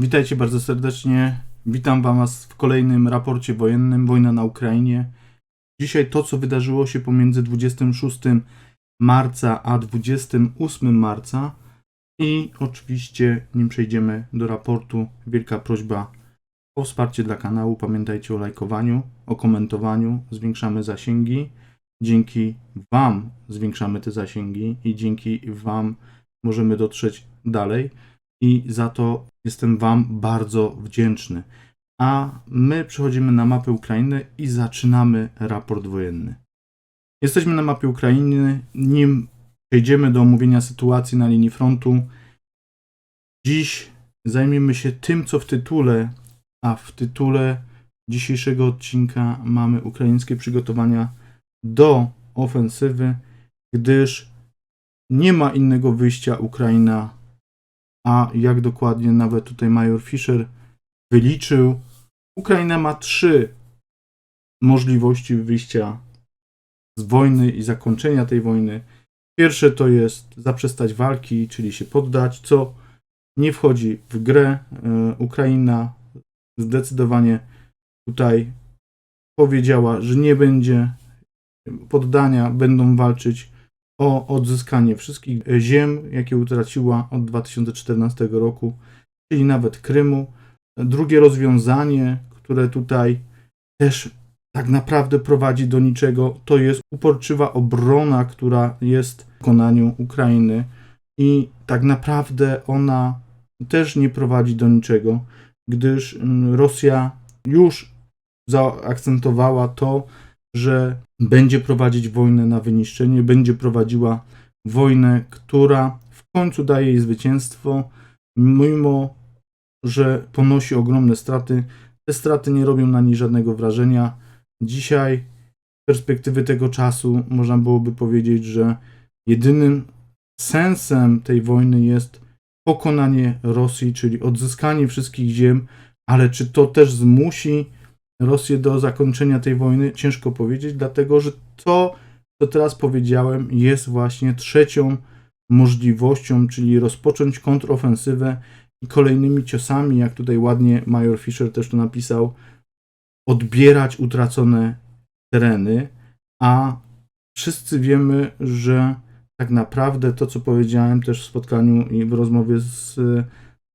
Witajcie bardzo serdecznie. Witam Was w kolejnym raporcie wojennym Wojna na Ukrainie. Dzisiaj to, co wydarzyło się pomiędzy 26 marca a 28 marca. I oczywiście, nim przejdziemy do raportu, wielka prośba o wsparcie dla kanału. Pamiętajcie o lajkowaniu, o komentowaniu. Zwiększamy zasięgi. Dzięki Wam zwiększamy te zasięgi i dzięki Wam możemy dotrzeć dalej i za to jestem Wam bardzo wdzięczny. A my przechodzimy na mapę Ukrainy i zaczynamy raport wojenny. Jesteśmy na mapie Ukrainy. Nim przejdziemy do omówienia sytuacji na linii frontu, dziś zajmiemy się tym, co w tytule, a w tytule dzisiejszego odcinka mamy ukraińskie przygotowania do ofensywy, gdyż nie ma innego wyjścia Ukraina a jak dokładnie nawet tutaj major Fischer wyliczył, Ukraina ma trzy możliwości wyjścia z wojny i zakończenia tej wojny. Pierwsze to jest zaprzestać walki, czyli się poddać, co nie wchodzi w grę. E, Ukraina zdecydowanie tutaj powiedziała, że nie będzie poddania, będą walczyć o odzyskanie wszystkich ziem, jakie utraciła od 2014 roku, czyli nawet Krymu. Drugie rozwiązanie, które tutaj też tak naprawdę prowadzi do niczego, to jest uporczywa obrona, która jest w wykonaniu Ukrainy i tak naprawdę ona też nie prowadzi do niczego, gdyż mm, Rosja już zaakcentowała to, że będzie prowadzić wojnę na wyniszczenie, będzie prowadziła wojnę, która w końcu daje jej zwycięstwo, mimo że ponosi ogromne straty. Te straty nie robią na niej żadnego wrażenia. Dzisiaj, z perspektywy tego czasu, można byłoby powiedzieć, że jedynym sensem tej wojny jest pokonanie Rosji, czyli odzyskanie wszystkich ziem, ale czy to też zmusi Rosję do zakończenia tej wojny? Ciężko powiedzieć, dlatego że to, co teraz powiedziałem, jest właśnie trzecią możliwością, czyli rozpocząć kontrofensywę i kolejnymi ciosami, jak tutaj ładnie Major Fischer też to napisał, odbierać utracone tereny, a wszyscy wiemy, że tak naprawdę to, co powiedziałem też w spotkaniu i w rozmowie z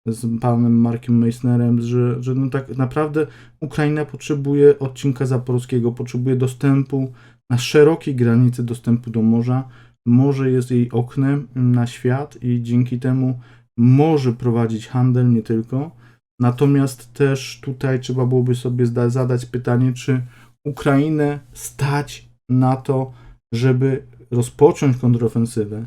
z panem Markiem Meissnerem, że, że no tak naprawdę Ukraina potrzebuje odcinka zaporowskiego, potrzebuje dostępu na szerokiej granicy dostępu do morza. Morze jest jej oknem na świat i dzięki temu może prowadzić handel nie tylko. Natomiast też tutaj trzeba byłoby sobie zadać pytanie, czy Ukrainę stać na to, żeby rozpocząć kontrofensywę.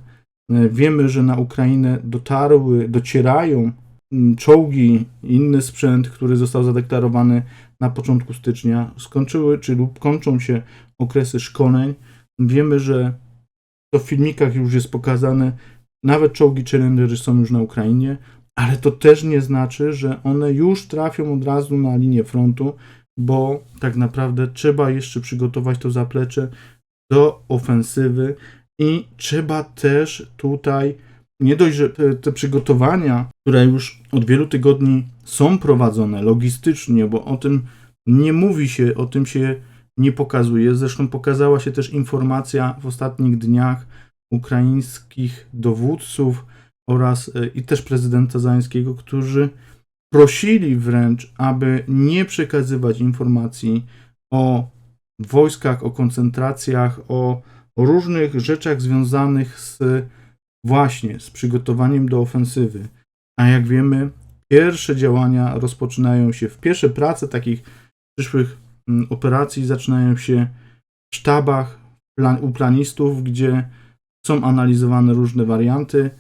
Wiemy, że na Ukrainę dotarły, docierają Mm, czołgi, inny sprzęt, który został zadeklarowany na początku stycznia, skończyły czy lub kończą się okresy szkoleń. Wiemy, że to w filmikach już jest pokazane, nawet czołgi Challengery są już na Ukrainie, ale to też nie znaczy, że one już trafią od razu na linię frontu, bo tak naprawdę trzeba jeszcze przygotować to zaplecze do ofensywy i trzeba też tutaj nie dość, że te, te, przygotowania, które już od wielu tygodni są prowadzone logistycznie, bo o tym nie mówi się, o tym się nie pokazuje. Zresztą pokazała się też informacja w ostatnich dniach ukraińskich dowódców oraz e, i też prezydenta Zańskiego, którzy prosili wręcz, aby nie przekazywać informacji o wojskach, o koncentracjach, o różnych rzeczach związanych z właśnie z przygotowaniem do ofensywy. A jak wiemy, pierwsze działania rozpoczynają się, w pierwsze prace takich przyszłych mm, operacji zaczynają się w sztabach plan, u planistów, gdzie są analizowane różne warianty.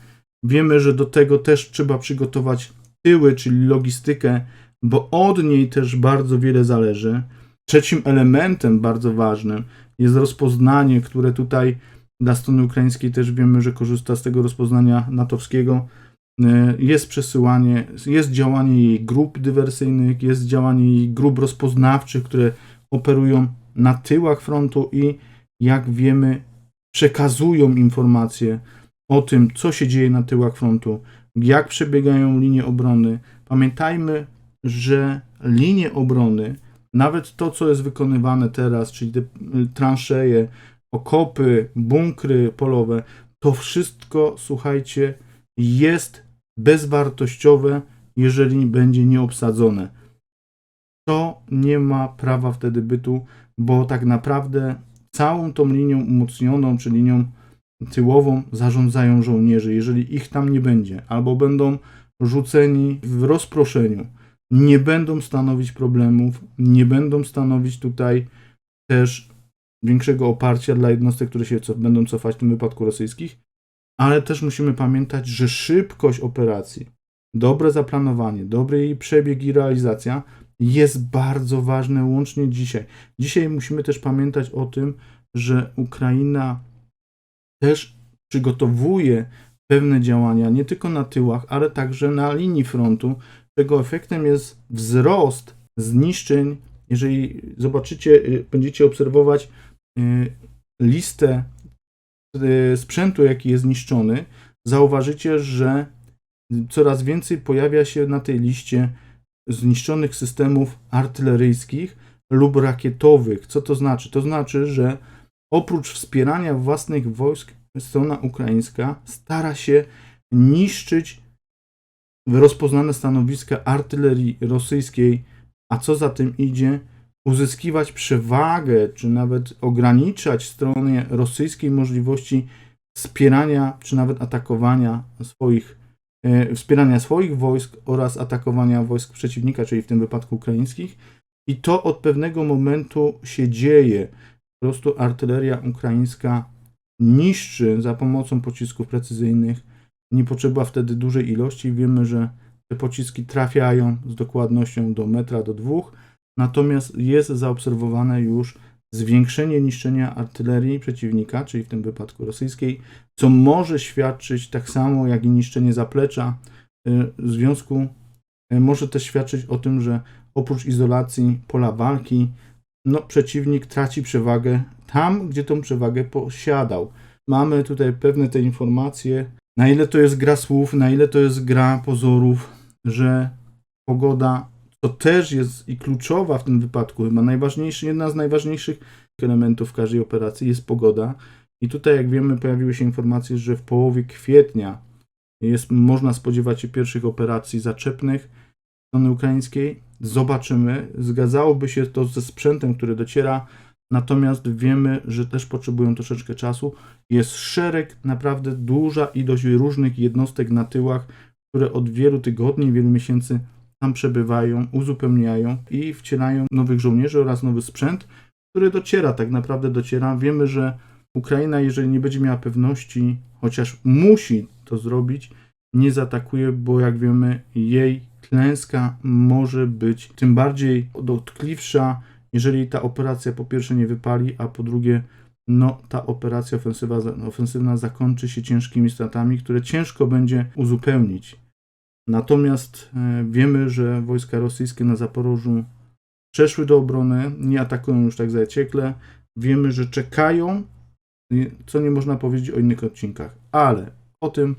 Wiemy, że do tego też trzeba przygotować tyły, czyli logistykę, bo od niej też bardzo wiele zależy. Trzecim elementem bardzo ważnym jest rozpoznanie, które tutaj dla strony ukraińskiej też wiemy, że korzysta z tego rozpoznania natowskiego. E, jest przesyłanie, jest działanie jej grup dywersyjnych, jest działanie jej grup rozpoznawczych, które operują na tyłach frontu i jak wiemy, przekazują informacje o tym, co się dzieje na tyłach frontu jak przebiegają linie obrony. Pamiętajmy, że linie obrony, nawet to, co jest wykonywane teraz, czyli te y, transzeje, okopy, bunkry polowe, to wszystko, słuchajcie, jest bezwartościowe, jeżeli będzie nieobsadzone. To nie ma prawa wtedy bytu, bo tak naprawdę całą tą linią umocnioną, czy linią tyłową zarządzają żołnierze. Jeżeli ich tam nie będzie, albo będą rzuceni w rozproszeniu, nie będą stanowić problemów, nie będą stanowić tutaj też większego oparcia dla jednostek, które się cof- będą cofać w tym wypadku rosyjskich, ale też musimy pamiętać, że szybkość operacji, dobre zaplanowanie, dobry jej przebieg i realizacja jest bardzo ważne łącznie dzisiaj. Dzisiaj musimy też pamiętać o tym, że Ukraina też przygotowuje pewne działania nie tylko na tyłach, ale także na linii frontu, czego efektem jest wzrost zniszczeń. Jeżeli zobaczycie, y, będziecie obserwować listę y, sprzętu, jaki jest zniszczony, zauważycie, że coraz więcej pojawia się na tej liście zniszczonych systemów artyleryjskich lub rakietowych. Co to znaczy? To znaczy, że oprócz wspierania własnych wojsk, strona ukraińska stara się niszczyć rozpoznane stanowiska artylerii rosyjskiej, a co za tym idzie, uzyskiwać przewagę, czy nawet ograniczać stronie rosyjskiej możliwości wspierania, czy nawet atakowania swoich, e, wspierania swoich wojsk oraz atakowania wojsk przeciwnika, czyli w tym wypadku ukraińskich. I to od pewnego momentu się dzieje. Po prostu artyleria ukraińska niszczy za pomocą pocisków precyzyjnych. Nie potrzeba wtedy dużej ilości. Wiemy, że te pociski trafiają z dokładnością do metra, do dwóch. Natomiast jest zaobserwowane już zwiększenie niszczenia artylerii przeciwnika, czyli w tym wypadku rosyjskiej, co może świadczyć tak samo jak i niszczenie zaplecza. y, W związku y, może też świadczyć o tym, że oprócz izolacji pola walki, no, przeciwnik traci przewagę tam, gdzie tą przewagę posiadał. Mamy tutaj pewne te informacje, na ile to jest gra słów, na ile to jest gra pozorów, że pogoda to też jest i kluczowa w tym wypadku, chyba najważniejszy, jedna z najważniejszych elementów każdej operacji jest pogoda. I tutaj, jak wiemy, pojawiły się informacje, że w połowie kwietnia jest, można spodziewać się pierwszych operacji zaczepnych strony ukraińskiej. Zobaczymy. Zgadzałoby się to ze sprzętem, który dociera, natomiast wiemy, że też potrzebują troszeczkę czasu. Jest szereg, naprawdę duża ilość różnych jednostek na tyłach, które od wielu tygodni, wielu miesięcy tam przebywają, uzupełniają i wcielają nowych żołnierzy oraz nowy sprzęt, który dociera, tak naprawdę dociera. Wiemy, że Ukraina, jeżeli nie będzie miała pewności, chociaż musi to zrobić, nie zaatakuje, bo jak wiemy, jej klęska może być tym bardziej dotkliwsza, jeżeli ta operacja po pierwsze nie wypali, a po drugie, no ta operacja ofensywa, ofensywna zakończy się ciężkimi stratami, które ciężko będzie uzupełnić. Natomiast e, wiemy, że wojska rosyjskie na Zaporożu przeszły do obrony, nie atakują już tak zaciekle. Wiemy, że czekają, co nie można powiedzieć o innych odcinkach, ale o tym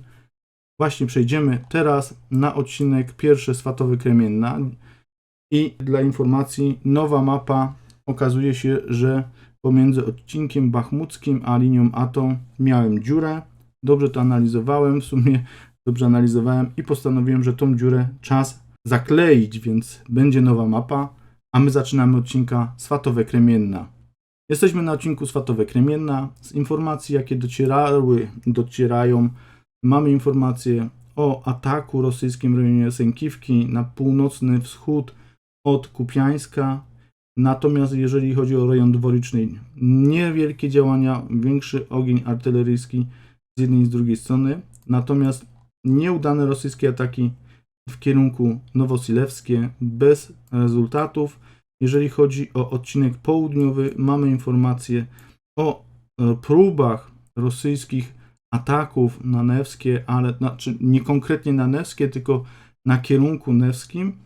właśnie przejdziemy teraz na odcinek pierwszy Swatowy Kremienna. I dla informacji, nowa mapa okazuje się, że pomiędzy odcinkiem bachmuckim a linią Atą miałem dziurę. Dobrze to analizowałem, w sumie dobrze analizowałem i postanowiłem, że tą dziurę czas zakleić, więc będzie nowa mapa, a my zaczynamy odcinka Swatowe Kremienna. Jesteśmy na odcinku Swatowe Kremienna. Z informacji, jakie docierały, docierają, mamy informacje o ataku rosyjskim w rejonie Sękiwki na północny wschód od Kupiańska. Natomiast jeżeli chodzi o rejon dworyczny, niewielkie działania, większy ogień artyleryjski z jednej i z drugiej strony. Natomiast nieudane rosyjskie ataki w kierunku Nowosilewskie bez rezultatów. Jeżeli chodzi o odcinek południowy, mamy informacje o e, próbach rosyjskich ataków na Newskie, ale znaczy nie konkretnie na Newskie, tylko na kierunku Newskim.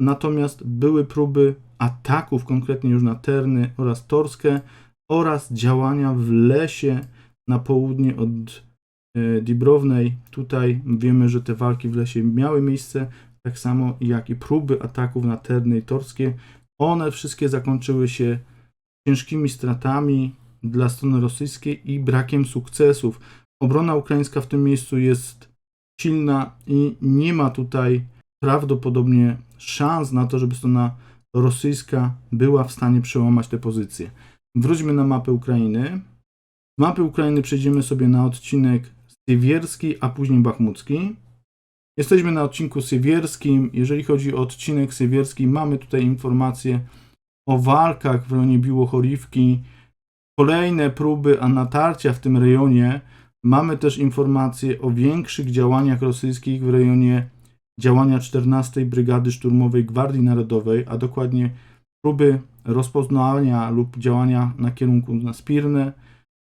Natomiast były próby ataków konkretnie już na Terny oraz Torskę oraz działania w lesie na południe od Dibrownej. Tutaj wiemy, że te walki w lesie miały miejsce, tak samo jak i próby ataków na terny torskie. One wszystkie zakończyły się ciężkimi stratami dla strony rosyjskiej i brakiem sukcesów. Obrona ukraińska w tym miejscu jest silna i nie ma tutaj prawdopodobnie szans na to, żeby strona rosyjska była w stanie przełamać te pozycje. Wróćmy na mapę Ukrainy. Z mapy Ukrainy przejdziemy sobie na odcinek Siewierski, a później Bachmucki. Jesteśmy na odcinku Siewierskim. Jeżeli chodzi o odcinek Siewierski, mamy tutaj informacje o walkach w rejonie Biłochorivki, kolejne próby a natarcia w tym rejonie. Mamy też informacje o większych działaniach rosyjskich w rejonie działania 14 Brygady Szturmowej Gwardii Narodowej, a dokładnie próby rozpoznania lub działania na kierunku na Spirnę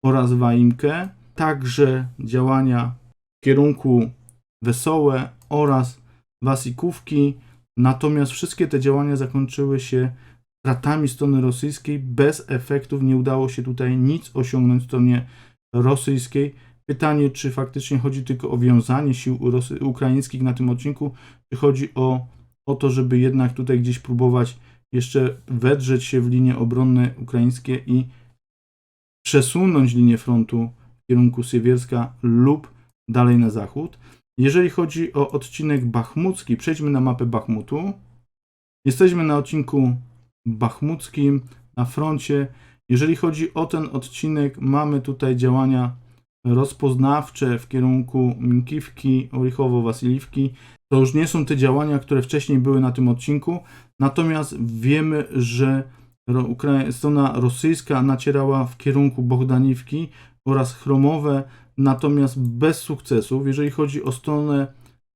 oraz Waimkę, także działania w kierunku Wesołe oraz Wasikówki. Natomiast wszystkie te działania zakończyły się stratami strony rosyjskiej. Bez efektów nie udało się tutaj nic osiągnąć stronie rosyjskiej. Pytanie, czy faktycznie chodzi tylko o wiązanie sił ukraińskich na tym odcinku, czy chodzi o, o to, żeby jednak tutaj gdzieś próbować jeszcze wedrzeć się w linie obronne ukraińskie i przesunąć linię frontu kierunku Siewierska lub dalej na zachód. Jeżeli chodzi o odcinek bachmucki, przejdźmy na mapę Bachmutu. Jesteśmy na odcinku bachmuckim na froncie. Jeżeli chodzi o ten odcinek, mamy tutaj działania rozpoznawcze w kierunku Minkiwki, Orichowo-Wasiliwki. To już nie są te działania, które wcześniej były na tym odcinku, natomiast wiemy, że strona rosyjska nacierała w kierunku Bohdaniwki oraz Chromowe, natomiast bez sukcesów. Jeżeli chodzi o stronę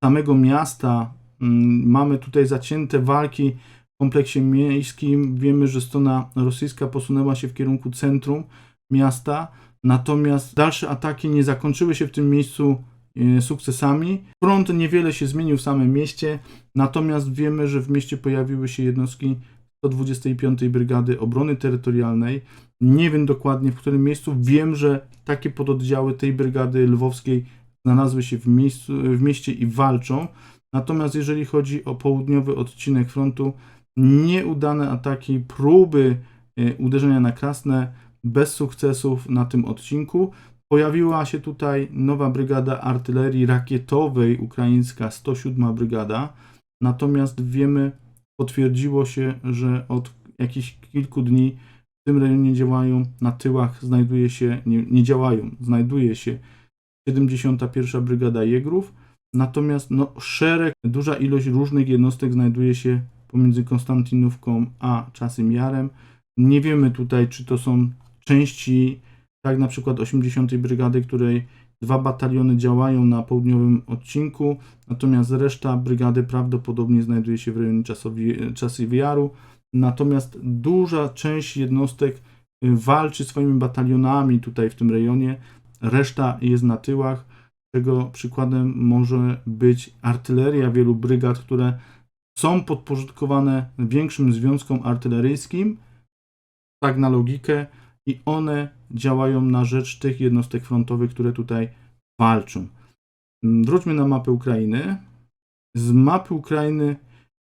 samego miasta, mm, mamy tutaj zacięte walki w kompleksie miejskim. Wiemy, że strona rosyjska posunęła się w kierunku centrum miasta, natomiast dalsze ataki nie zakończyły się w tym miejscu e, sukcesami. Front niewiele się zmienił w samym mieście, natomiast wiemy, że w mieście pojawiły się jednostki 125 Brygady Obrony Terytorialnej. Nie wiem dokładnie w którym miejscu. Wiem, że takie pododdziały tej brygady lwowskiej znalazły się w, miejscu, w mieście i walczą. Natomiast jeżeli chodzi o południowy odcinek frontu, nieudane ataki, próby e, uderzenia na Krasne bez sukcesów na tym odcinku. Pojawiła się tutaj nowa brygada artylerii rakietowej ukraińska 107 brygada. Natomiast wiemy, potwierdziło się, że od jakichś kilku dni w tym rejonie działają, na tyłach znajduje się, nie, nie działają, znajduje się 71 Brygada Jegrów, natomiast no, szereg, duża ilość różnych jednostek znajduje się pomiędzy Konstantynówką a Czasym Jarem. Nie wiemy tutaj, czy to są części, tak na przykład 80 Brygady, której dwa bataliony działają na południowym odcinku, natomiast reszta brygady prawdopodobnie znajduje się w rejonie Jaru. Natomiast duża część jednostek y, walczy swoimi batalionami tutaj w tym rejonie, reszta jest na tyłach, czego przykładem może być artyleria wielu brygad, które są podporządkowane większym związkom artyleryjskim, tak na logikę, i one działają na rzecz tych jednostek frontowych, które tutaj walczą. Mm, Wróćmy na mapę Ukrainy. Z mapy Ukrainy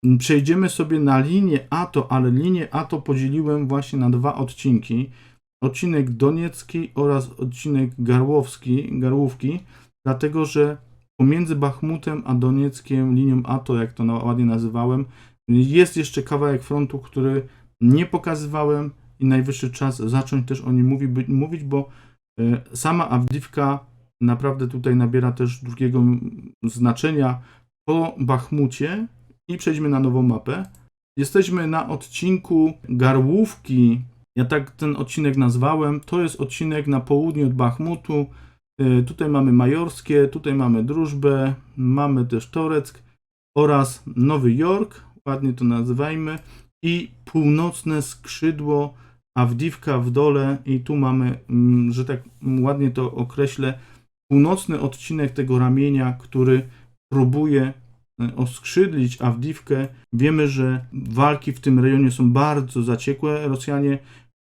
mm, przejdziemy sobie na linię ATO, ale linię ATO podzieliłem właśnie na dwa odcinki. Odcinek Doniecki oraz odcinek Garłowski, Garłówki, dlatego że pomiędzy Bachmutem a Donieckiem, linią ATO, jak to ładnie nazywałem, jest jeszcze kawałek frontu, który nie pokazywałem i najwyższy czas zacząć też o nim mówi, by, mówić, bo e, sama Awdiwka naprawdę tutaj nabiera też drugiego znaczenia po Bachmucie i przejdźmy na nową mapę. Jesteśmy na odcinku Garłówki. Ja tak ten odcinek nazwałem. To jest odcinek na południe od Bachmutu. E, Tutaj mamy Majorskie, tutaj mamy Drużbę, mamy też Toreck oraz Nowy Jork, ładnie to nazywajmy, i północne skrzydło Awdiwka w dole i tu mamy, mm, że tak ładnie to określę, północny odcinek tego ramienia, który próbuje e, oskrzydlić Awdiwkę. Wiemy, że walki w tym rejonie są bardzo zaciekłe. Rosjanie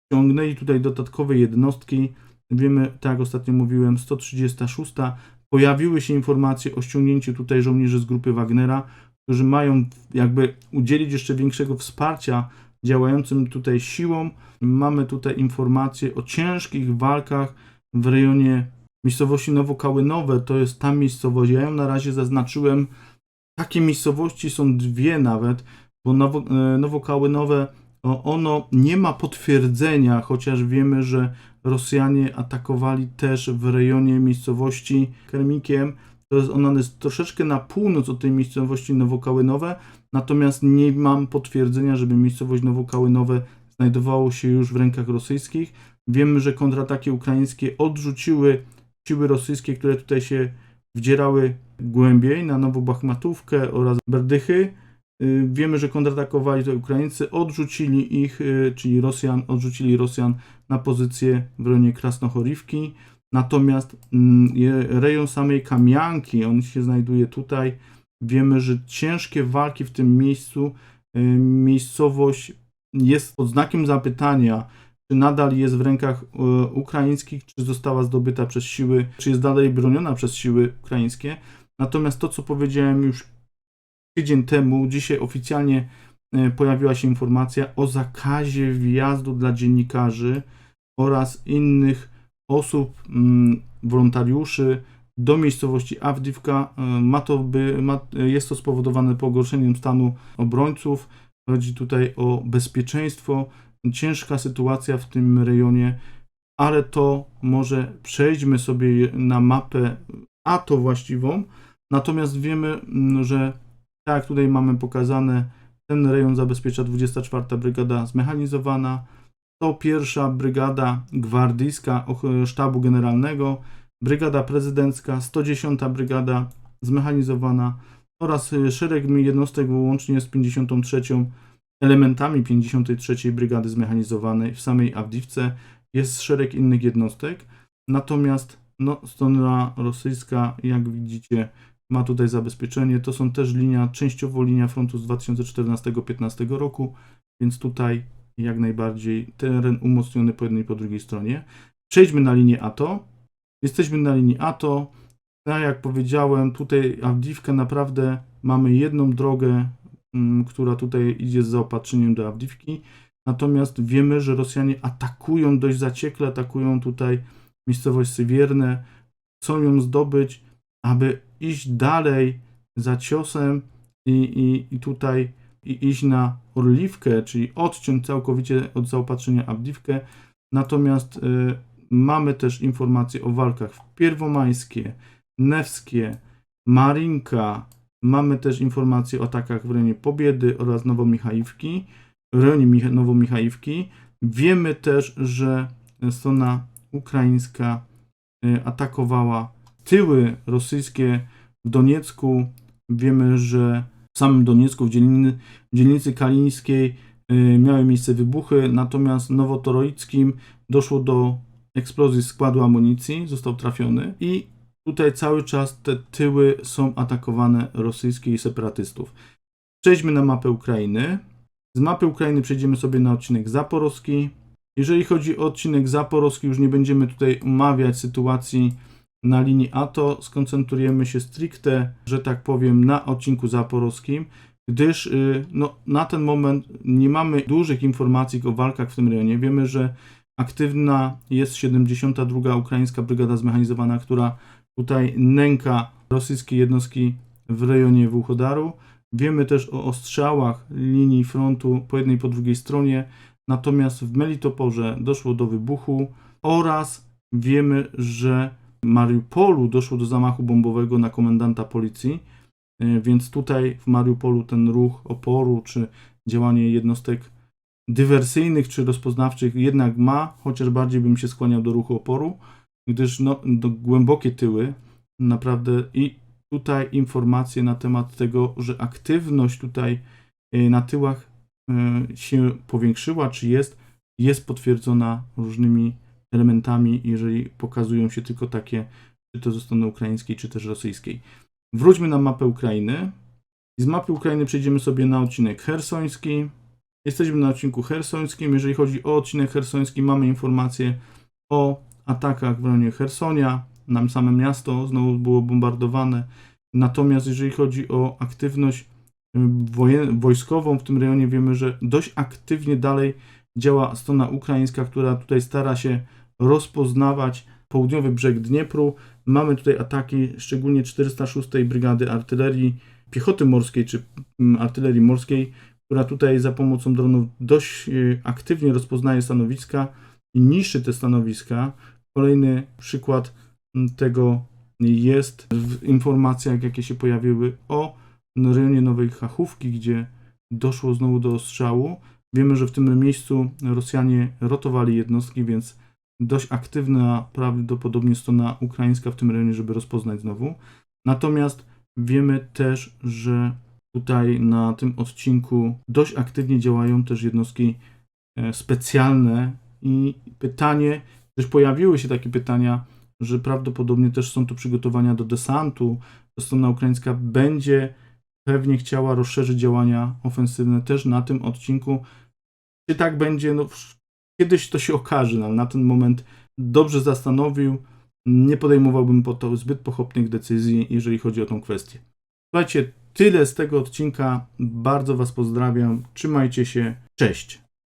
ściągnęli tutaj dodatkowe jednostki. Wiemy, tak ostatnio mówiłem, 136 Pojawiły się informacje o ściągnięciu tutaj żołnierzy z grupy Wagnera, którzy mają jakby udzielić jeszcze większego wsparcia działającym tutaj siłom. Mamy tutaj informacje o ciężkich walkach w rejonie miejscowości Nowokałynowe. To jest ta miejscowość. Ja ją na razie zaznaczyłem. Takie miejscowości są dwie nawet, bo Nowo, e, Nowokałynowe ono nie ma potwierdzenia, chociaż wiemy, że Rosjanie atakowali też w rejonie miejscowości Kermikiem. To jest ona jest troszeczkę na północ od tej miejscowości Nowokałynowe, natomiast nie mam potwierdzenia, żeby miejscowość Nowokałynowe znajdowało się już w rękach rosyjskich. Wiemy, że kontrataki ukraińskie odrzuciły siły rosyjskie, które tutaj się wdzierały głębiej na Nową Bachmatówkę oraz Berdychy. Y, Wiemy, że kontratakowali to Ukraińcy, odrzucili ich, y, czyli Rosjan, odrzucili Rosjan na pozycję w rejonie Krasnochorivki. Natomiast mm, rejon samej Kamianki, on się znajduje tutaj. Wiemy, że ciężkie walki w tym miejscu, y, miejscowość jest pod znakiem zapytania, czy nadal jest w rękach y, ukraińskich, czy została zdobyta przez siły, czy jest dalej broniona przez siły ukraińskie. Natomiast to, co powiedziałem już tydzień temu, dzisiaj oficjalnie e, pojawiła się informacja o zakazie wjazdu dla dziennikarzy oraz innych osób, mm, wolontariuszy do miejscowości Awdiwka. E, Ma to by, ma, jest to spowodowane pogorszeniem stanu obrońców. Chodzi tutaj o bezpieczeństwo. Ciężka sytuacja w tym rejonie, ale to może przejdźmy sobie na mapę a to właściwą. Natomiast wiemy, mm, że tak tutaj mamy pokazane, ten rejon zabezpiecza 24 Brygada Zmechanizowana, 101 Brygada Gwardyjska Sztabu Generalnego, Brygada Prezydencka, 110 Brygada Zmechanizowana oraz szereg jednostek łącznie z 53 elementami 53 Brygady Zmechanizowanej w samej Awdiwce. Jest szereg innych jednostek, natomiast no, strona rosyjska, jak widzicie, ma tutaj zabezpieczenie. To są też linia, częściowo linia frontu z 2014-15 roku, więc tutaj jak najbardziej teren umocniony po jednej i po drugiej stronie. Przejdźmy na linię ATO. Jesteśmy na linii ATO. Tak jak powiedziałem, tutaj Awdiwka naprawdę mamy jedną drogę, mm, która tutaj idzie z zaopatrzeniem do Awdiwki. Natomiast wiemy, że Rosjanie atakują dość zaciekle, atakują tutaj miejscowość Sywierne, chcą ją zdobyć, aby iść dalej za ciosem i, i, i tutaj i iść na Orliwkę, czyli odciąć całkowicie od zaopatrzenia Abdiwkę. Natomiast y, mamy też informacje o walkach Pierwomajskie, Newskie, Marinka. Mamy też informacje o atakach w rejonie Pobiedy oraz Nowomichajówki, w rejonie Mich- Nowomichajówki. Wiemy też, że strona ukraińska y, atakowała tyły rosyjskie w Doniecku. Wiemy, że samym Doniecku, w dzielnicy, w dzielnicy kalińskiej y, miały miejsce wybuchy, natomiast w Nowotoroickim doszło do eksplozji składu amunicji, został trafiony i tutaj cały czas te tyły są atakowane rosyjskich separatystów. Przejdźmy na mapę Ukrainy. Z mapy Ukrainy przejdziemy sobie na odcinek zaporowski. Jeżeli chodzi o odcinek zaporowski, już nie będziemy tutaj omawiać sytuacji na linii ATO, skoncentrujemy się stricte, że tak powiem, na odcinku zaporowskim, gdyż y, no, na ten moment nie mamy dużych informacji o walkach w tym rejonie. Wiemy, że aktywna jest 72. Ukraińska Brygada Zmechanizowana, która tutaj nęka rosyjskie jednostki w rejonie Wuchodaru. Wiemy też o ostrzałach linii frontu po jednej i po drugiej stronie, natomiast w Melitoporze doszło do wybuchu oraz wiemy, że Mariupolu doszło do zamachu bombowego na komendanta policji, y, więc tutaj w Mariupolu ten ruch oporu czy działanie jednostek dywersyjnych czy rozpoznawczych jednak ma, chociaż bardziej bym się skłaniał do ruchu oporu, gdyż no, głębokie tyły naprawdę i tutaj informacje na temat tego, że aktywność tutaj y, na tyłach y, się powiększyła, czy jest, jest potwierdzona różnymi elementami, jeżeli pokazują się tylko takie, czy to ze strony ukraińskiej, czy też rosyjskiej. Wróćmy na mapę Ukrainy. Z mapy Ukrainy przejdziemy sobie na odcinek hersoński. Jesteśmy na odcinku hersońskim. Jeżeli chodzi o odcinek hersoński, mamy informacje o atakach w rejonie Hersonia, nam same miasto znowu było bombardowane. Natomiast jeżeli chodzi o aktywność wojskową w tym rejonie, wiemy, że dość aktywnie dalej działa strona ukraińska, która tutaj stara się rozpoznawać południowy brzeg Dniepru. Mamy tutaj ataki szczególnie 406 Brygady Artylerii Piechoty Morskiej czy mm, Artylerii Morskiej, która tutaj za pomocą dronów dość y, aktywnie rozpoznaje stanowiska i niszczy te stanowiska. Kolejny przykład mm, tego jest w informacjach, jakie się pojawiły o rejonie Nowej Chachówki, gdzie doszło znowu do ostrzału. Wiemy, że w tym miejscu Rosjanie rotowali jednostki, więc dość aktywna prawdopodobnie strona ukraińska w tym rejonie, żeby rozpoznać znowu. Natomiast wiemy też, że tutaj na tym odcinku dość aktywnie działają też jednostki e, specjalne i pytanie, też pojawiły się takie pytania, że prawdopodobnie też są to przygotowania do desantu, to strona ukraińska będzie pewnie chciała rozszerzyć działania ofensywne też na tym odcinku. Czy tak będzie? No, kiedyś to się okaże, no, ale na ten moment dobrze zastanowił. Nie podejmowałbym po to zbyt pochopnych decyzji, jeżeli chodzi o tą kwestię. Słuchajcie, tyle z tego odcinka. Bardzo Was pozdrawiam. Trzymajcie się. Cześć.